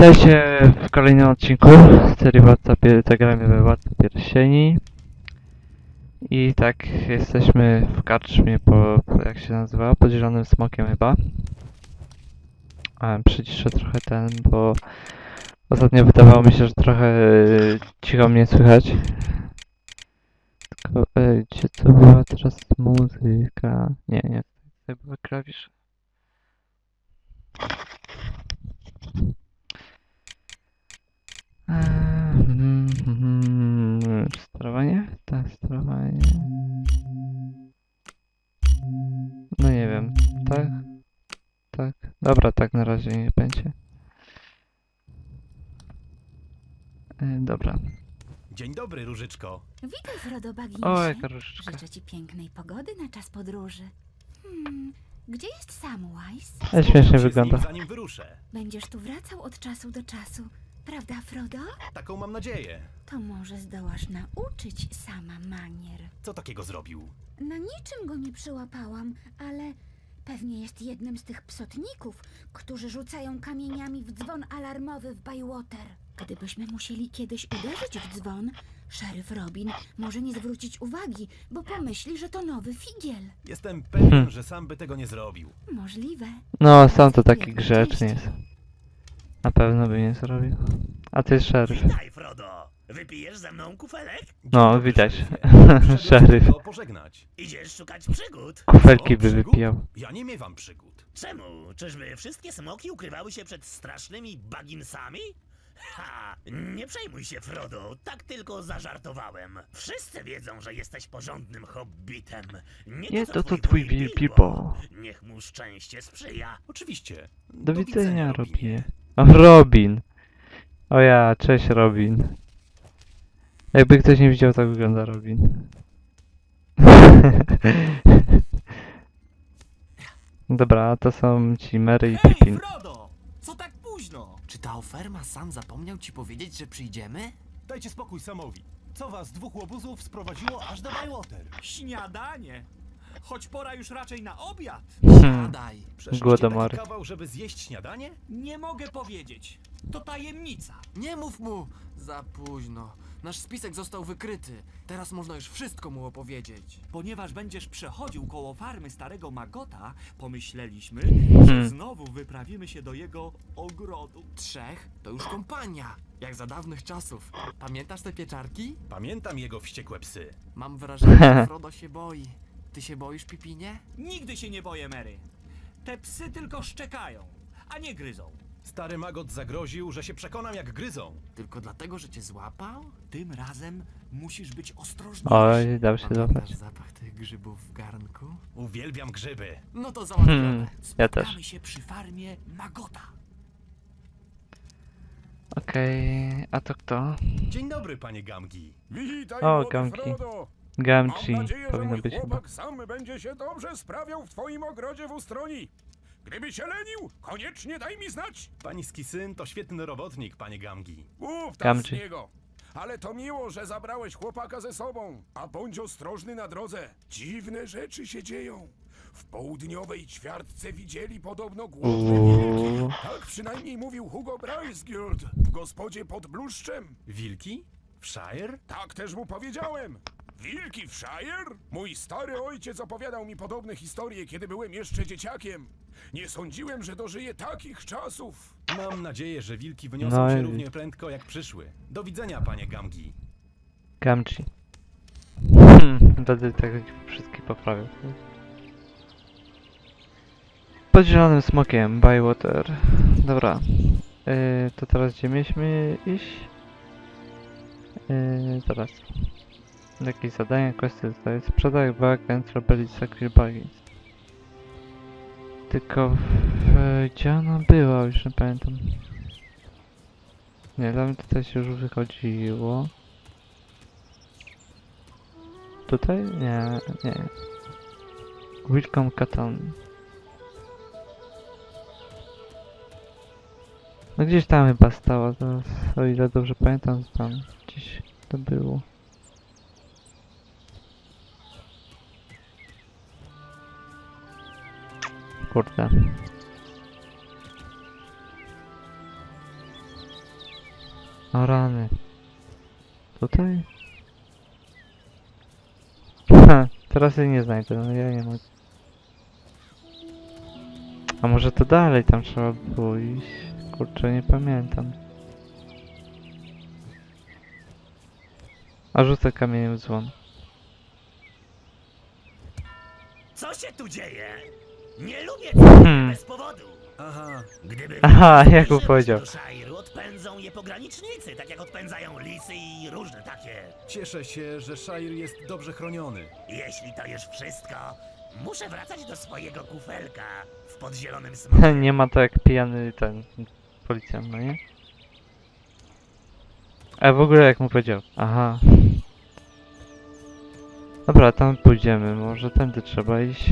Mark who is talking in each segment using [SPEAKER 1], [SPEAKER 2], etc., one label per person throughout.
[SPEAKER 1] Witajcie w kolejnym odcinku serii Władca zagramy we Władca Pierścieni. I tak, jesteśmy w karczmie po, jak się nazywa, pod Zielonym Smokiem chyba. A, przyciszę trochę ten, bo ostatnio wydawało mi się, że trochę e, cicho mnie słychać. Tylko, e, gdzie to była teraz muzyka? Nie, nie, to były klawisze. Razie nie będzie. E, Dobra.
[SPEAKER 2] Dzień dobry, Różyczko.
[SPEAKER 3] Witaj, Frodo Bagginsie.
[SPEAKER 1] O, jaka różdżka.
[SPEAKER 3] Życzę ci pięknej pogody na czas podróży. Hmm, gdzie jest Samwise?
[SPEAKER 1] Ale śmiesznie
[SPEAKER 2] Spotkam się z
[SPEAKER 1] wygląda.
[SPEAKER 2] Nim, zanim wyruszę.
[SPEAKER 3] Będziesz tu wracał od czasu do czasu, prawda, Frodo?
[SPEAKER 2] Taką mam nadzieję.
[SPEAKER 3] To może zdołasz nauczyć sama manier.
[SPEAKER 2] Co takiego zrobił?
[SPEAKER 3] Na niczym go nie przyłapałam, ale pewnie jest jednym z tych psotników, którzy rzucają kamieniami w dzwon alarmowy w Bywater. Gdybyśmy musieli kiedyś uderzyć w dzwon, szeryf Robin może nie zwrócić uwagi, bo pomyśli, że to nowy figiel.
[SPEAKER 2] Jestem pewien,
[SPEAKER 1] Hmm.
[SPEAKER 2] że sam by tego nie zrobił.
[SPEAKER 3] Możliwe.
[SPEAKER 1] No, sam to taki grzeczny jest. Na pewno by nie zrobił. A ty jest szeryf.
[SPEAKER 4] Witaj, Frodo. Wypijesz ze mną kufelek?
[SPEAKER 1] No, widać.
[SPEAKER 2] Przyszedłem
[SPEAKER 1] Szeryf.
[SPEAKER 2] tylko pożegnać.
[SPEAKER 4] Idziesz szukać przygód?
[SPEAKER 1] Kufelki by
[SPEAKER 2] przygód?
[SPEAKER 1] wypijał.
[SPEAKER 2] Ja nie miewam przygód.
[SPEAKER 4] Czemu? Czyżby wszystkie smoki ukrywały się przed strasznymi baginsami? Ha! Nie przejmuj się, Frodo. Tak tylko zażartowałem. Wszyscy wiedzą, że jesteś porządnym hobbitem. Nie, co
[SPEAKER 1] to to
[SPEAKER 4] twój
[SPEAKER 1] Bil
[SPEAKER 4] Bilbo. Niech mu szczęście sprzyja.
[SPEAKER 2] Oczywiście.
[SPEAKER 1] Do widzenia. O, Robin. O ja, cześć Robin. Jakby ktoś nie widział, tak wygląda Robin. Dobra, to są ci Mary i
[SPEAKER 5] Hej,
[SPEAKER 1] Pippin.
[SPEAKER 5] Frodo! Co tak późno?
[SPEAKER 6] Czy ta oferma sam zapomniał ci powiedzieć, że przyjdziemy?
[SPEAKER 2] Dajcie spokój Samowi. Co was dwóch łobuzów sprowadziło aż do Bywater?
[SPEAKER 5] Śniadanie! Choć pora już raczej na obiad.
[SPEAKER 1] Hmm.
[SPEAKER 6] Siadaj.
[SPEAKER 2] Przeszliście
[SPEAKER 1] Głodomory.
[SPEAKER 2] taki kawał, żeby zjeść śniadanie?
[SPEAKER 5] Nie mogę powiedzieć. To tajemnica.
[SPEAKER 6] Nie mów mu! Za późno. Nasz spisek został wykryty. Teraz można już wszystko mu opowiedzieć.
[SPEAKER 5] Ponieważ będziesz przechodził koło farmy starego Magota, pomyśleliśmy,
[SPEAKER 1] Hmm.
[SPEAKER 5] że znowu wyprawimy się do jego ogrodu.
[SPEAKER 6] Trzech to już kompania. Jak za dawnych czasów. Pamiętasz te pieczarki?
[SPEAKER 2] Pamiętam jego wściekłe psy.
[SPEAKER 6] Mam wrażenie, że Frodo się boi. Ty się boisz, Pipinie?
[SPEAKER 5] Nigdy się nie boję, Mary. Te psy tylko szczekają, a nie gryzą.
[SPEAKER 2] Stary magot zagroził, że się przekonam jak gryzą.
[SPEAKER 6] Tylko dlatego, że cię złapał?
[SPEAKER 5] Tym razem musisz być ostrożniejszy.
[SPEAKER 1] Oj, dał się
[SPEAKER 6] Pamiętasz
[SPEAKER 1] złapać.
[SPEAKER 6] zapach tych grzybów w garnku?
[SPEAKER 2] Uwielbiam grzyby.
[SPEAKER 6] No to załatwione.
[SPEAKER 1] Hmm, ja też.
[SPEAKER 5] Spotkamy się przy farmie Magota.
[SPEAKER 1] Okej, a to kto?
[SPEAKER 2] Dzień dobry, panie Gamgi.
[SPEAKER 7] Witaj,
[SPEAKER 1] O,
[SPEAKER 7] młody
[SPEAKER 1] gamki.
[SPEAKER 7] Frodo.
[SPEAKER 1] Gamchi
[SPEAKER 7] Mam nadzieję, że
[SPEAKER 1] powinno
[SPEAKER 7] mój
[SPEAKER 1] być chyba.
[SPEAKER 7] chłopak sam będzie się dobrze sprawiał w twoim ogrodzie w Ustroni. Gdyby się lenił, koniecznie daj mi znać.
[SPEAKER 2] Pański syn to świetny robotnik, panie Gamgi.
[SPEAKER 7] Mów tam
[SPEAKER 1] Gamczy.
[SPEAKER 7] z niego. Ale to miło, że zabrałeś chłopaka ze sobą. A bądź ostrożny na drodze. Dziwne rzeczy się dzieją. W południowej ćwiartce widzieli podobno głodne wilki. Tak przynajmniej mówił Hugo Brycegild w gospodzie pod Bluszczem.
[SPEAKER 2] Wilki? W Shire?
[SPEAKER 7] Tak też mu powiedziałem. Wilki w Shire? Mój stary ojciec opowiadał mi podobne historie, kiedy byłem jeszcze dzieciakiem. Nie sądziłem, że dożyję takich czasów.
[SPEAKER 2] Mam nadzieję, że wilki wyniosą
[SPEAKER 1] No
[SPEAKER 2] się
[SPEAKER 1] i-
[SPEAKER 2] równie prędko jak przyszły. Do widzenia, panie Gamgi.
[SPEAKER 1] Gamchi. Hmm, będę tak wszystkich poprawiał. Pod zielonym smokiem, Bywater. Dobra. Yy, to teraz gdzie mieliśmy iść? Yy, teraz. Jakieś zadania, questy zostaje. Sprzedaj bug and rebellion sacrifice. Tylko w, gdzie ona była? Już nie pamiętam. Nie, dla mnie tutaj się już wychodziło. Tutaj? Nie, nie. Wilcom Catan. No gdzieś tam chyba stała teraz, o ile dobrze pamiętam, tam gdzieś to było. Kurde. O rany. Tutaj? Ha, teraz jej nie znajdę, no ja nie mogę. A może to dalej tam trzeba było? Kurczę, nie pamiętam. A rzucę kamieniem w dzwon.
[SPEAKER 4] Co się tu dzieje? Nie lubię
[SPEAKER 1] Hmm.
[SPEAKER 4] bez powodu.
[SPEAKER 2] Aha,
[SPEAKER 4] Gdyby
[SPEAKER 1] Aha, jak mu powiedział.
[SPEAKER 4] do Szairu, odpędzą je pogranicznicy, tak jak odpędzają lisy i różne takie.
[SPEAKER 2] cieszę się, że Shire jest dobrze chroniony.
[SPEAKER 4] Jeśli to już wszystko, muszę wracać do swojego kufelka w podzielonym smoku.
[SPEAKER 1] nie ma to jak pijany ten policjant, no nie? A w ogóle jak mu powiedział? Aha. Dobra, tam pójdziemy. Może tędy trzeba iść.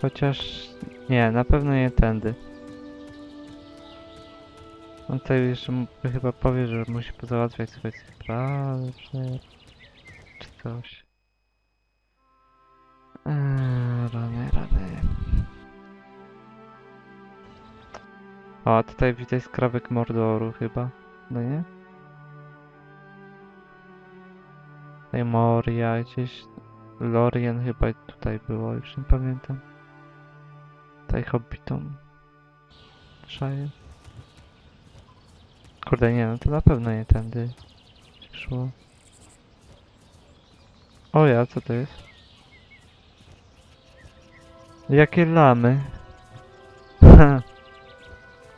[SPEAKER 1] Chociaż... Nie, na pewno nie tędy. On tutaj jeszcze chyba powie, że musi pozałatwiać swoje sprawy, czy... czy coś. Eee, rany, rany. O, tutaj widać skrawek Mordoru chyba, no nie? Tutaj Moria gdzieś, Lorien chyba tutaj było, już nie pamiętam. Tutaj Hobbiton. Shire. Kurde nie, no to na pewno nie tędy szło. O ja, co to jest? Jakie lamy?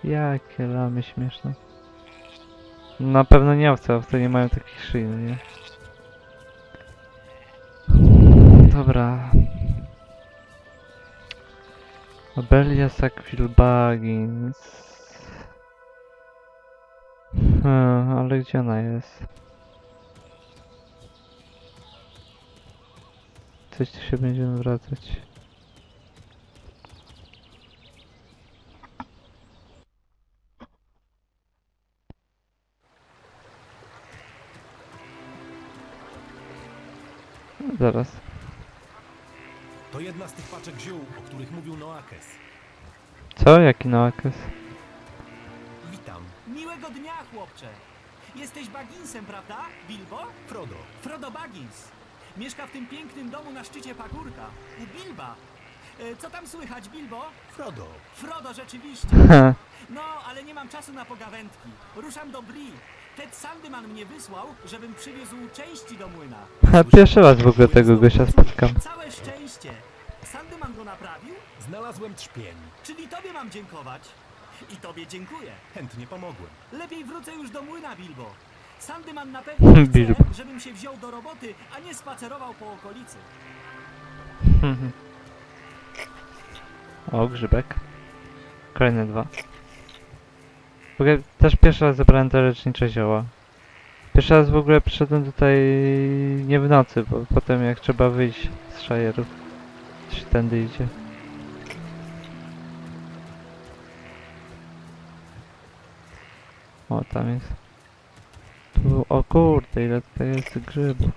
[SPEAKER 1] Jakie lamy śmieszne. Na pewno nie owce, owce nie mają takich szyi, no nie? Dobra. Abelia Sackville Baggins. Hmm, ale gdzie ona jest? Coś tu się będziemy wracać. Zaraz.
[SPEAKER 2] To jedna z tych paczek ziół, o których mówił Noakes.
[SPEAKER 1] Co? Jaki noakes?
[SPEAKER 2] Witam,
[SPEAKER 5] Miłego dnia, chłopcze. Jesteś Bagginsem, prawda, Bilbo?
[SPEAKER 2] Frodo.
[SPEAKER 5] Frodo Baggins. Mieszka w tym pięknym domu na szczycie pagórka. U Bilba. E, Co tam słychać, Bilbo?
[SPEAKER 2] Frodo.
[SPEAKER 5] Frodo, rzeczywiście.
[SPEAKER 1] Ha,
[SPEAKER 5] No, ale nie mam czasu na pogawędki. Ruszam do Bri. Ted Sandyman mnie wysłał, żebym przywiózł części do młyna.
[SPEAKER 1] ha, pierwszy raz w ogóle tego gościa spotkam.
[SPEAKER 5] Całe szczęście. Sandyman go naprawił?
[SPEAKER 2] Znalazłem trzpień.
[SPEAKER 5] Czyli tobie mam dziękować. I tobie dziękuję.
[SPEAKER 2] Chętnie pomogłem.
[SPEAKER 5] Lepiej wrócę już do młyna, Bilbo. Sandyman na pewno chce,
[SPEAKER 1] Bilbo.
[SPEAKER 5] żebym się wziął do roboty, a nie spacerował po okolicy.
[SPEAKER 1] O, grzybek. Kolejne dwa. W ogóle też pierwszy raz zebrałem te lecznicze zioła. Pierwszy raz w ogóle przyszedłem tutaj nie w nocy, bo potem jak trzeba wyjść z szajerów, się tędy idzie. O, tam jest. Tu, o kurde, ile tutaj jest grzybów.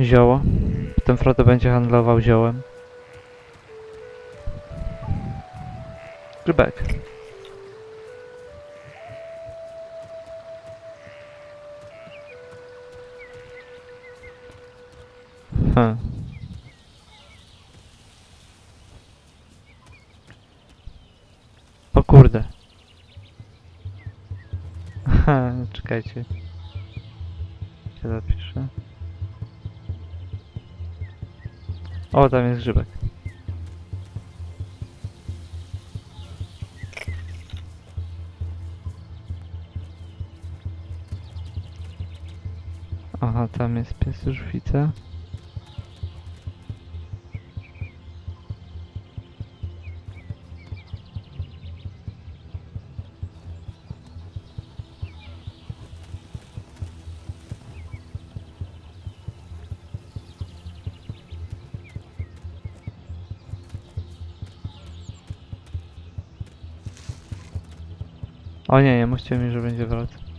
[SPEAKER 1] Zioło. Potem Frodo będzie handlował ziołem. Grzybek. Hm. O kurde. Aha, czekajcie. Się zapiszę. O, tam jest grzybek. Aha, tam jest pies już. O nie, nie mówcie mi, że będzie wracał.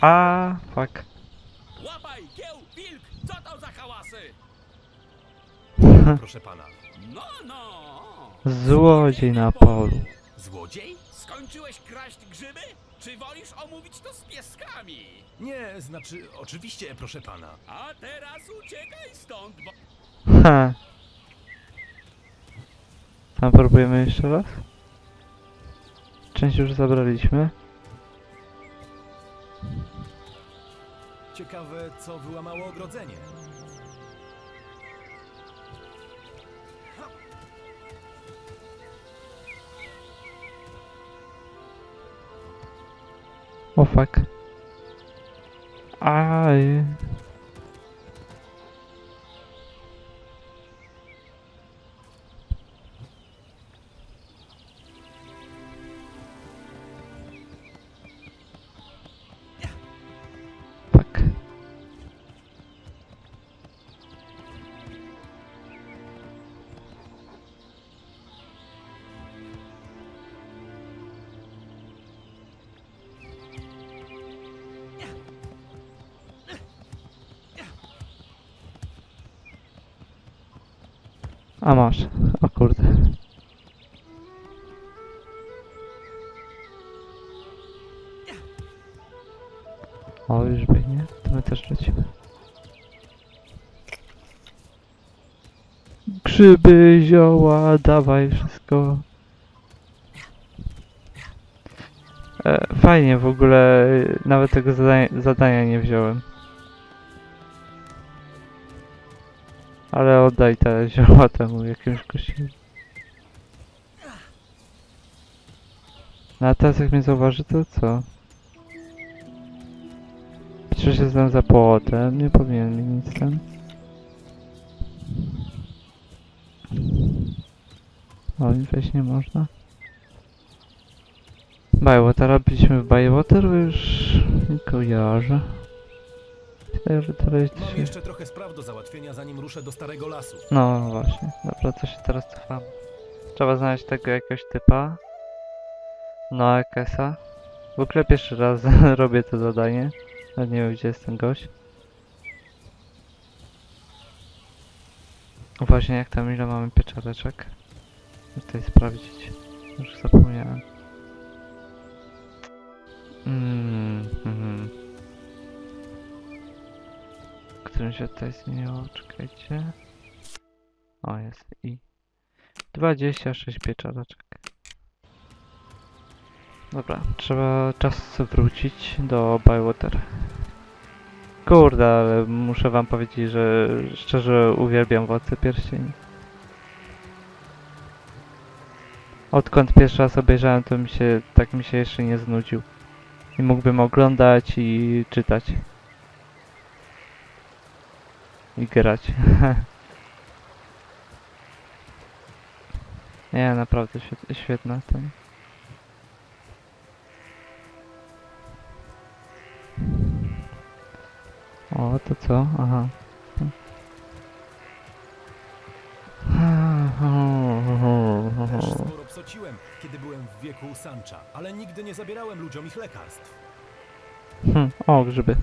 [SPEAKER 1] A, fuck.
[SPEAKER 8] Łapaj, kieł, wilk! Co to za hałasy?
[SPEAKER 2] Proszę pana.
[SPEAKER 8] No, no!
[SPEAKER 1] Złodziej na polu.
[SPEAKER 8] Złodziej? Skończyłeś kraść grzyby? Czy wolisz omówić to z pieskami?
[SPEAKER 2] Nie, znaczy, oczywiście, proszę pana.
[SPEAKER 8] A teraz uciekaj stąd, bo...
[SPEAKER 1] Ha. A próbujemy jeszcze raz? Część już zabraliśmy.
[SPEAKER 2] Ciekawe, co wyłamało ogrodzenie.
[SPEAKER 1] O fuck. Aj. A masz. O kurde. O, już biegnie. To my też lecimy. Grzyby, zioła, dawaj wszystko. E, fajnie w ogóle, e, nawet tego zadania, zadania nie wziąłem. Ale oddaj te zioła temu jakimś gościowi. No a teraz jak mnie zauważy, to co? Przecież jestem za płotem, nie powinien mi nic ten. O, wejść nie można. Bywater, robiliśmy w Bywater, już nie kojarzę. Teraz
[SPEAKER 2] Mam jeszcze trochę spraw do załatwienia, zanim ruszę do Starego Lasu.
[SPEAKER 1] No właśnie, dobra, to się teraz cofamy. Trzeba znaleźć tego jakiegoś typa. No, Ekesa. W ogóle pierwszy raz robię to zadanie. Nawet nie wiem gdzie jest ten gość. Właśnie jak tam ile mamy pieczareczek. Muszę tutaj sprawdzić. Już zapomniałem. Mm, mhm. Którym się tutaj zmieniło? Czekajcie. O, jest i 26 pieczareczek. Dobra, trzeba czas wrócić do Bywater. Kurde, ale muszę wam powiedzieć, że szczerze uwielbiam Władcę Pierścieni. Odkąd pierwszy raz obejrzałem, to mi się, tak mi się jeszcze nie znudził. I mógłbym oglądać i czytać. I grać. Nie, naprawdę świet, świetna ten. O, to co? Aha.
[SPEAKER 2] Też sporo psociłem, kiedy byłem w wieku Sancha, ale nigdy nie zabierałem ludziom ich lekarstw.
[SPEAKER 1] Hm, o, grzyby.